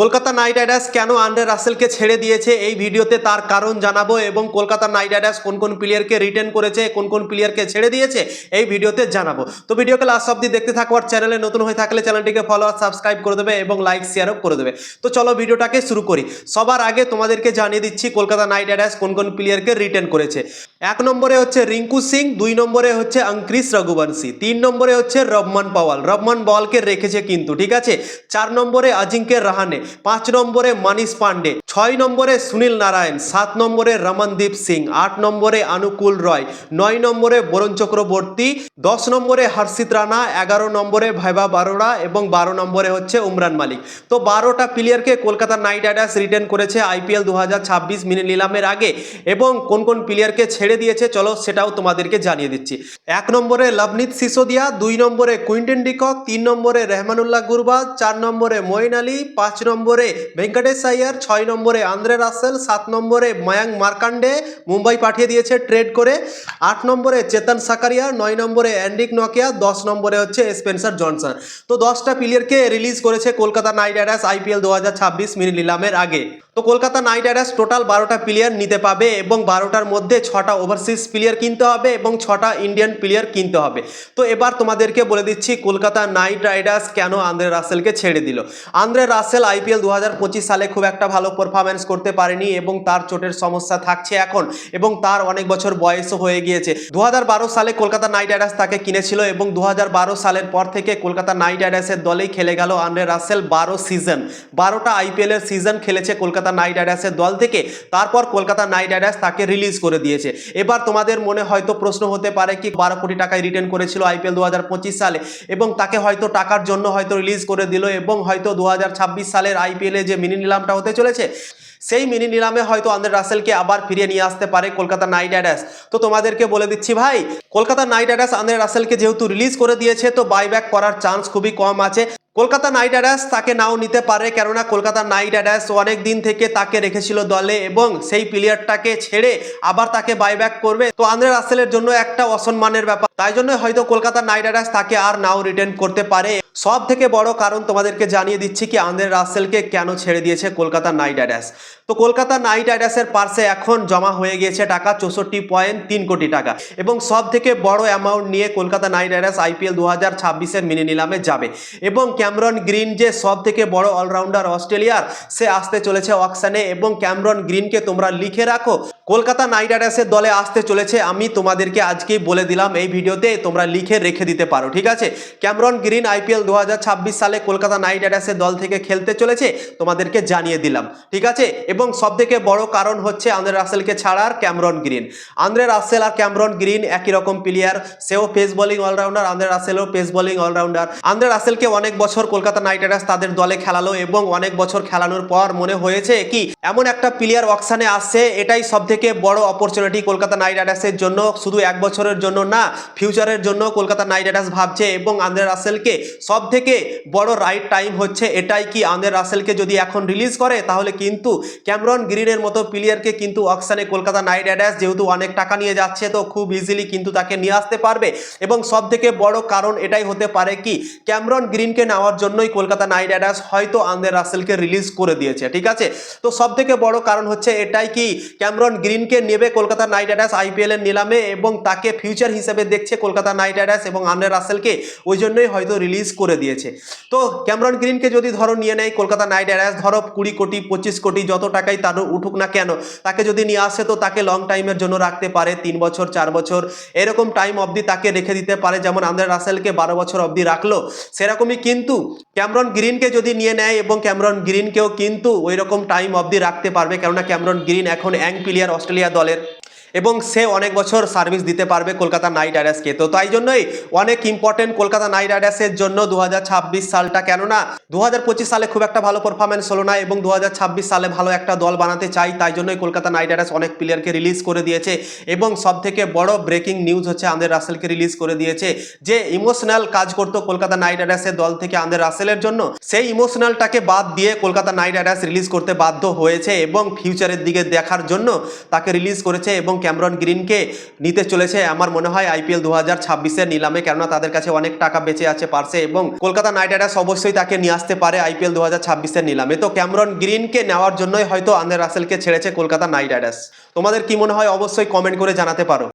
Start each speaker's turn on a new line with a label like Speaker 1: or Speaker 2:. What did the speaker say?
Speaker 1: Kolkata Knight Riders কেন Andre রাসেলকে ছেড়ে দিয়েছে? এই ভিডিওতে তার কারণ জানাব এবং কলকাতা নাইট রাইডার্স কোন কোন প্লেয়ারকে রিটেন করেছে, কোন কোন প্লেয়ারকে ছেড়ে দিয়েছে, এই ভিডিওতে জানাব। তো ভিডিওকে লাস্ট অব্দি দেখতে থাকো আর চ্যানেলে নতুন হয়ে থাকলে চ্যানেলটিকে ফলো আর সাবস্ক্রাইব করে দেবে এবং লাইক শেয়ারও করে দেবে। তো চলো ভিডিওটাকে শুরু করি। সবার আগে তোমাদেরকে জানিয়ে দিচ্ছি কলকাতা নাইট রাইডার্স কোন কোন প্লেয়ারকে রিটেন করেছে। এক নম্বরে হচ্ছে রিঙ্কু সিং, দুই নম্বরে হচ্ছে অঙ্ক্রিস রঘুবংশী, তিন নম্বরে হচ্ছে রবমান পাওয়াল। রবমান বলকে রেখেছে কিন্তু, ঠিক আছে? চার নম্বরে অজিঙ্ক্য রাহানে। পাঁচ নম্বরে মানিস পান্ডে। ছয় নম্বরে সুনীল নারায়ণ, সাত নম্বরে রমনদীপ সিং, আট নম্বরে আনুকুল রয়, নয় নম্বরে বরুণ চক্রবর্তী, দশ নম্বরে হর্ষিত রানা, এগারো নম্বরে ভাইবা বারোড়া এবং বারো নম্বরে হচ্ছে উমরান মালিক। তো বারোটা প্লেয়ারকে কলকাতা নাইট রাইডার্স রিটার্ন করেছে আইপিএল দু হাজার ছাব্বিশ মিনি নিলামের আগে এবং কোন কোন প্লেয়ারকে ছেড়ে দিয়েছে চলো সেটাও তোমাদেরকে জানিয়ে দিচ্ছি। এক নম্বরে লবনীত সিসোদিয়া, দুই নম্বরে কুইন্টেন ডিকক, তিন নম্বরে রেহমানুল্লাহ গুরবাজ, চার নম্বরে মঈন আলী, পাঁচ নম্বরে ভেঙ্কটেশ আইয়ার ছয় নম্বরে আন্দ্রে রাসেল, সাত নম্বরে মায়াং মার্কান্ডে মুম্বাই পাঠিয়ে দিয়েছে ট্রেড করে। আট নম্বরে চেতন সাকারিয়া, নয় নম্বরে অ্যান্ডিক নকিয়া, দশ নম্বরে হচ্ছে স্পেন্সার জনসন। তো দশটা প্লেয়ারকে রিলিজ করেছে কলকাতা নাইট রাইডার্স আইপিএল দু হাজার ছাব্বিশ মিনি নিলামের আগে। তো কলকাতা নাইট রাইডার্স টোটাল বারোটা প্লেয়ার নিতে পাবে এবং বারোটার মধ্যে ছটা ওভারসিজ প্লেয়ার কিনতে হবে এবং ছটা ইন্ডিয়ান প্লেয়ার কিনতে হবে। তো এবার তোমাদেরকে বলে দিচ্ছি কলকাতা নাইট রাইডার্স কেন আন্দ্রে রাসেলকে ছেড়ে দিল? আন্দ্রে রাসেল আইপিএল দু সালে খুব একটা ভালো পারফরমেন্স করতে পারেনি এবং তার চোটের সমস্যা থাকছে এখন এবং তার অনেক বছর বয়সও হয়ে গিয়েছে। দু হাজার বারো সালে কলকাতা নাইট রাইডার্স তাকে কিনেছিল এবং দু হাজার বারো সালের পর থেকে কলকাতা নাইট রাইডার্সের দলেই খেলে গেল আন্দ্রে রাসেল বারো সিজন। বারোটা আইপিএল এর সিজন খেলেছে কলকাতা নাইট রাইডার্সের দল থেকে, তারপর কলকাতা নাইট রাইডার্স তাকে রিলিজ করে দিয়েছে। এবার তোমাদের মনে হয়তো প্রশ্ন হতে পারে কি বারো কোটি টাকায় রিটার্ন করেছিল আইপিএল দু হাজার পঁচিশ সালে এবং তাকে হয়তো টাকার জন্য হয়তো রিলিজ করে দিল এবং হয়তো দু হাজার ছাব্বিশ সালের আইপিএলে যে মিনি নিলামটা হতে চলেছে, সেই মিনি নিলামে হয়তো আন্দ্রে রাসেলকে আবার ফিরিয়ে নিয়ে আসতে পারে কলকাতা নাইট রাইডার্স। তো তোমাদেরকে বলে দিচ্ছি ভাই, কলকাতা নাইট রাইডার্স আন্দ্রে রাসেলকে যেহেতু রিলিজ করে দিয়েছে, তো বাইব্যাক করার চান্স খুবই কম আছে। কলকাতা নাইট রাইডার্স তাকে নাও নিতে পারে, কেননা কলকাতা নাইট রাইডার্স অনেক দিন থেকে তাকে রেখেছিল দলে এবং সেই প্লেয়ারটাকে ছেড়ে আবার তাকে বাইব্যাক করবে। তো আন্দ্রে রাসেলের জন্য একটা অসম্মানের ব্যাপার তাই জন্য হয়তো কলকাতা নাইট রাইডার্স তাকে আর নাও রিটার্ন করতে পারে। সব থেকে বড় কারণ তোমাদেরকে জানিয়ে দিচ্ছি কি আন্দ্রে রাসেলকে কেন ছেড়ে দিয়েছে কলকাতা নাইট রাইডার্স। তো কলকাতা নাইট রাইডার্সের পার্সে এখন জমা হয়ে গিয়েছে টাকা চৌষট্টি পয়েন্ট তিন কোটি টাকা এবং সব থেকে বড় অ্যামাউন্ট নিয়ে কলকাতা নাইট রাইডার্স আইপিএল দু হাজার ছাব্বিশের মিনি নিলামে যাবে এবং ক্যামরন গ্রিন যে সব থেকে বড় অলরাউন্ডার অস্ট্রেলিয়ার, সে আসতে চলেছে অকশানে এবং ক্যামরন গ্রিনকে তোমরা লিখে রাখো। কলকাতা নাইট রাইডার্সের দলে আসতে চলেছে। আমি তোমাদেরকে আজকেই বলে দিলাম, এই ভিডিওতে তোমরা লিখে রেখে দিতে পারো, ঠিক আছে? ক্যামরন গ্রিন আইপিএল দু হাজার ছাব্বিশ সালে কলকাতা নাইট রাইডার্সের দল থেকে খেলতে চলেছে, তোমাদেরকে জানিয়ে দিলাম, ঠিক আছে? এবং সব থেকে বড় কারণ হচ্ছে আন্দ্রে রাসেলকে ছাড়ার ক্যামরন গ্রিন। আন্দ্রে রাসেল আর ক্যামরন গ্রিন একই রকম প্লেয়ার সেও পেস বোলিং অলরাউন্ডার আন্দ্রে রাসেলও পেস বোলিং অলরাউন্ডার আন্দ্রে রাসেলকে অনেক বছর কলকাতা নাইট রাইডার্স তাদের দলে খেলালো এবং অনেক বছর খেলানোর পর মনে হয়েছে কি, এমন একটা প্লেয়ার অকশানে আসছে, এটাই সব থেকে বড় অপরচুনিটি কলকাতা নাইট রাইডার্সের জন্য শুধু এক বছরের জন্য না ফিউচারের জন্য কলকাতা নাইট রাইডার্স ভাবছে এবং আন্দ্রে রাসেলকে সব থেকে বড় রাইট টাইম হচ্ছে এটাই কি আন্দ্রে রাসেলকে যদি এখন রিলিজ করে, তাহলে কিন্তু ক্যামরন গ্রিনের মতো প্লেয়ারকে কিন্তু অকশানে কলকাতা নাইট রাইডার্স যেহেতু অনেক টাকা নিয়ে যাচ্ছে, তো খুব ইজিলি কিন্তু তাকে নিয়ে আসতে পারবে। এবং সব থেকে বড় কারণ এটাই হতে পারে কি, ক্যামরন গ্রিনকে নেওয়ার জন্যই কলকাতা নাইট রাইডার্স হয়তো আন্দ্রে রাসেলকে রিলিজ করে দিয়েছে, ঠিক আছে? তো সব থেকে বড় কারণ হচ্ছে এটাই কি, ক্যামরন গ্রিনকে নেবে কলকাতা নাইট রাইডার্স আইপিএল এর নিলামে এবং তাকে ফিউচার হিসেবে দেখছে কলকাতা নাইট রাইডার্স এবং আন্দ্রে রাসেলকে, ওই জন্যই হয়তো রিলিজ করে দিয়েছে। তো ক্যামরন গ্রিনকে যদি ধরো নিয়ে নেয় কলকাতা নাইট রাইডার্স, ধরো কুড়ি কোটি, পঁচিশ কোটি যত টাকাই তার উঠুক না কেন, তাকে যদি নিয়ে আসে তো তাকে লং টাইমের জন্য রাখতে পারে, তিন বছর, চার বছর, এরকম টাইম অবধি তাকে রেখে দিতে পারে যেমন আন্দ্রে রাসেলকে বারো বছর অবধি রাখল, সেরকমই কিন্তু ক্যামরন গ্রিনকে যদি নিয়ে নেয় এবং ক্যামরন গ্রিনকেও কিন্তু ওই রকম টাইম অবধি রাখতে পারবে, কেননা ক্যামরন গ্রিন এখন অ্যাং প্লেয়ার অস্ট্রেলিয়া দলের এবং সে অনেক বছর সার্ভিস দিতে পারবে কলকাতা নাইট রাইডার্সকে। তো তাই জন্যই অনেক ইম্পর্টেন্ট কলকাতা নাইট রাইডার্সের জন্য দু হাজার ছাব্বিশ সালটা কেননা দু হাজার পঁচিশ সালে খুব একটা ভালো পারফরমেন্স হলো না এবং দু হাজার ছাব্বিশ সালে ভালো একটা দল বানাতে চাই, তাই জন্যই কলকাতা নাইট রাইডার্স অনেক প্লেয়ারকে রিলিজ করে দিয়েছে এবং সব থেকে বড় ব্রেকিং নিউজ হচ্ছে আন্দের রাসেলকে রিলিজ করে দিয়েছে যে ইমোশনাল কাজ করতো কলকাতা নাইট রাইডার্সের দল থেকে আন্দের রাসেলের জন্য। সেই ইমোশনালটাকে বাদ দিয়ে কলকাতা নাইট রাইডার্স রিলিজ করতে বাধ্য হয়েছে এবং ফিউচারের দিকে দেখার জন্য তাকে রিলিজ করেছে এবং ক্যামরন গ্রিনকে নিতে চলেছে। আমার মনে হয় আইপিএল দু হাজার ছাব্বিশের নিলামে, কেননা তাদের কাছে অনেক টাকা বেঁচে আছে পার্সে এবং কলকাতা নাইট রাইডার্স অবশ্যই তাকে নিয়ে আসতে পারে আইপিএল দু হাজার ছাব্বিশের নিলামে। তো ক্যামরন গ্রিনকে নেওয়ার জন্যই হয়তো আন্দ্রে রাসেলকে ছেড়েছে কলকাতা নাইট রাইডার্স। তোমাদের কি মনে হয়? অবশ্যই কমেন্ট করে জানাতে পারো।